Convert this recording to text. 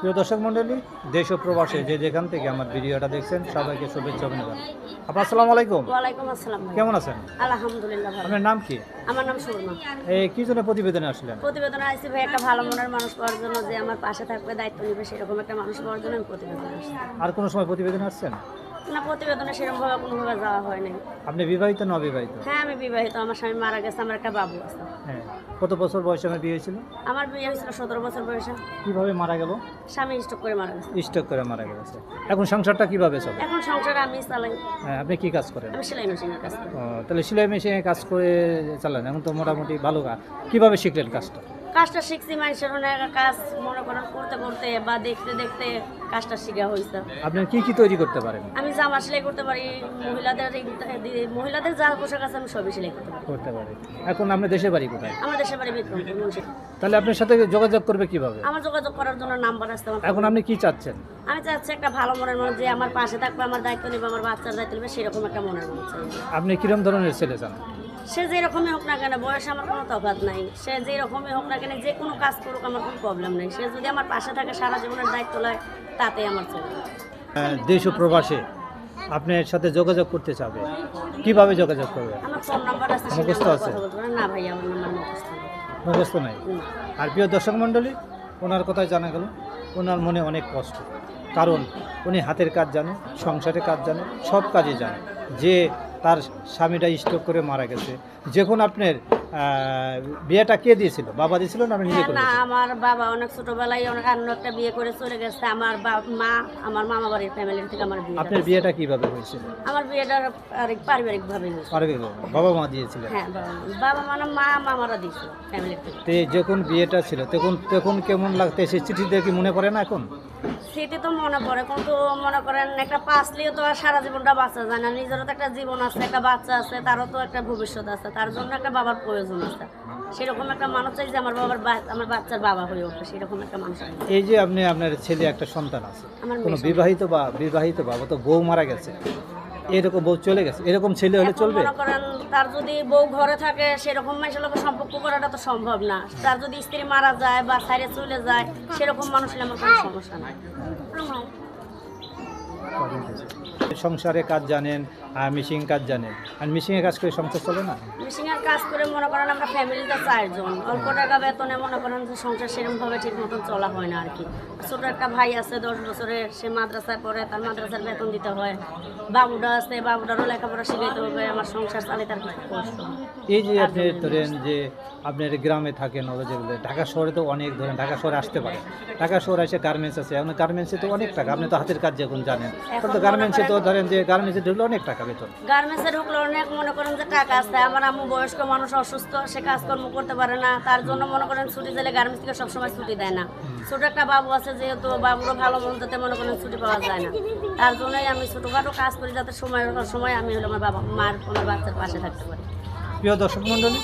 প্রিয় দর্শক মণ্ডলী দেশ ও প্রবাসে যে যেখান থেকে আমার ভিডিওটা দেখছেন সবাইকে শুভেচ্ছা অভিনন্দন। আপনার আসসালামু আলাইকুম। ওয়ালাইকুম আসসালাম। কেমন আছেন? আলহামদুলিল্লাহ ভালো। আপনার নাম কি? আমার নাম সুরমা এই কি জন্য প্রতিবেদনে আসলেন? প্রতিবেদনে আসছি ভাই একটা ভালো মনের মানুষ পাওয়ার জন্য যে আমার পাশে থাকবে দায়িত্ব নিবে সেরকম একটা মানুষ পাওয়ার জন্য আমি প্রতিবেদন আসছি। আর কোনো সময় প্রতিবেদনে আসছেন? না প্রতিবেদনে সেরকম ভাবে কোনোভাবে যাওয়া হয়নি আপনি বিবাহিত না অবিবাহিত? হ্যাঁ আমি বিবাহিত। আমার স্বামী মারা গেছে আমার একটা বাবু আছে। হ্যাঁ। কত বছর বয়সে আমার বিয়ে হয়েছিল? আমার বিয়ে হয়েছিল সতেরো বছর বয়সে। কীভাবে মারা গেল? স্বামী স্টক করে মারা গেছে। স্ট্রোক করে মারা গেছে এখন সংসারটা কীভাবে চলে? এখন সংসারে আমি চালাই। হ্যাঁ, আপনি কি কাজ করেন? আমি সেলাই মেশিনের কাজ করি। তাহলে সেলাই মেশিনে কাজ করে চালান এখন তো মোটামুটি ভালো কাজ। কীভাবে শিখলেন কাজটা? কাজটা শিখছি মানুষের অনেক কাজ মনে করেন করতে করতে বা দেখতে দেখতে কাজটা শিখা হয়েছে। আপনি কি কি তৈরি করতে পারেন? আমি জামা সেলাই করতে পারি মহিলাদের মহিলাদের যা পোশাক আছে আমি সবই সেলাই করতে পারি। করতে পারেন এখন আপনি দেশে বাড়ি কোথায়? আমার দেশের বাড়ি বিক্রমপুর তাহলে আপনার সাথে যোগাযোগ করবে কীভাবে? আমার যোগাযোগ করার জন্য নাম্বার আসতে আমার। এখন আপনি কি চাচ্ছেন? আমি চাচ্ছি একটা ভালো মনের মানুষ যে আমার পাশে থাকবে আমার দায়িত্ব নেবে আমার বাচ্চার দায়িত্ব নেবে সেরকম একটা মনের মানুষ আপনি কিরম ধরনের ছেলে চান? সে যেরকমই হোক না কেন বয়স আমার কোনো তফাত নাই। সে যেরকমই হোক না কেন যে কোনো কাজ করুক আমার কোনো প্রবলেম নেই। সে যদি আমার পাশে থাকে সারা জীবনের দায়িত্ব লয় তাতে আমার চলবে দেশ ও প্রবাসে আপনার সাথে যোগাযোগ করতে চাবে। কীভাবে যোগাযোগ করবে? আমার ফোন নাম্বার আছে মুখস্থ আছে? না ভাই আমার নাম্বার। মুখস্থ নাই। আর প্রিয় দর্শক মণ্ডলী ওনার কথাই জানা গেল। ওনার মনে অনেক কষ্ট। কারণ উনি হাতের কাজ জানে সংসারের কাজ জানে সব কাজে জানে। যে তার স্বামীটা স্ট্রোক করে মারা গেছে। যখন আপনার বিয়েটা কে দিয়েছিল? বাবা দিয়েছিল না নিজে হ্যাঁ, না আমার বাবা অনেক ছোটবেলায় অনেক অন্য একটা বিয়ে করে চলে গেছে। আমার মা আমার মামা বাড়ির ফ্যামিলির থেকে আমার বিয়ে আপনার বিয়েটা কীভাবে হয়েছিল আমার বিয়েটা পারিবারিক ভাবে হয়েছে। পারবে বাবা মা দিয়েছিলেন হ্যাঁ বাবা মানে মা মামারা দিয়েছিল ফ্যামিলির থেকে। তে যখন বিয়েটা ছিল তখন তখন কেমন লাগতে সে চিঠি কি মনে পড়ে না এখন? স্মৃতি তো মনে পড়ে কিন্তু মনে করেন একটা পাঁচলিও তো আর সারা জীবনটা বাচ্চা যায় না। নিজেরও তো একটা জীবন আছে একটা বাচ্চা আছে তারও তো একটা ভবিষ্যৎ আছে তার জন্য একটা বাবার প্রয়োজন আছে। সেরকম একটা মানুষ চাই যে আমার বাবার আমার বাচ্চার বাবা হয়ে ওঠে সেরকম একটা মানুষ এই যে আপনি আপনার ছেলে একটা সন্তান আছে কোনো বিবাহিত বা বিবাহিত বাবা তো বউ মারা গেছে। এরকম বউ চলে গেছে। এরকম ছেলে হলে চলবে মনে করেন তার যদি বউ ঘরে থাকে সেরকম মানুষের লোকের সম্পর্ক করাটা তো সম্ভব না। তার যদি স্ত্রী মারা যায় বা সাইরে চলে যায় সেরকম মানুষের আমার কোনো সমস্যা নাই। সংসারে কাজ জানেন আর মিশিং কাজ জানেন। আর মিশিংয়ে কাজ করে সংসার চলে না? মেশিনের কাজ করে মনে করেন আমরা ফ্যামিলিতে চারজন। অল্প টাকা বেতনে মনে করেন যে সংসার সেরকম ভাবে ঠিক মতন চলা হয় না আর কি ছোট একটা ভাই আছে দশ বছরের সে মাদ্রাসায় পড়ে তার মাদ্রাসার বেতন দিতে হয়। বাবুটা আছে বাবুটারও লেখাপড়া শিখাইতে হবে আমার সংসার চালাই তার কষ্ট। এই যে আপনি ধরেন যে আপনার গ্রামে থাকেন ওরা যেগুলো ঢাকা শহরে তো অনেক ধরেন ঢাকা শহরে আসতে পারে। ঢাকা শহরে এসে গার্মেন্টস আছে এখন গার্মেন্টসে তো অনেক টাকা আপনি তো হাতের কাজ যখন জানেন। তো মনে গার্মেন্টসে তো ধরেন যে গার্মেন্টসে ঢুকলে অনেক টাকা বেতন। গার্মেন্টসে ঢুকলে অনেক মনে করেন যে টাকা আছে। আমার আম্মু বয়স্ক মানুষ অসুস্থ সে কাজকর্ম করতে পারে না। তার জন্য মনে করেন ছুটি দিলে গার্মেন্টস থেকে সবসময় ছুটি দেয় না। ছোট একটা বাবু আছে যেহেতু বাবুরও ভালো মন্দতে মনে করেন ছুটি পাওয়া যায় না। তার জন্যই আমি ছোটোখাটো কাজ করি যাতে সময় সময় আমি হলো আমার বাবা মার আমার বাচ্চার পাশে থাকতে পারি। প্রিয় দর্শক মণ্ডলী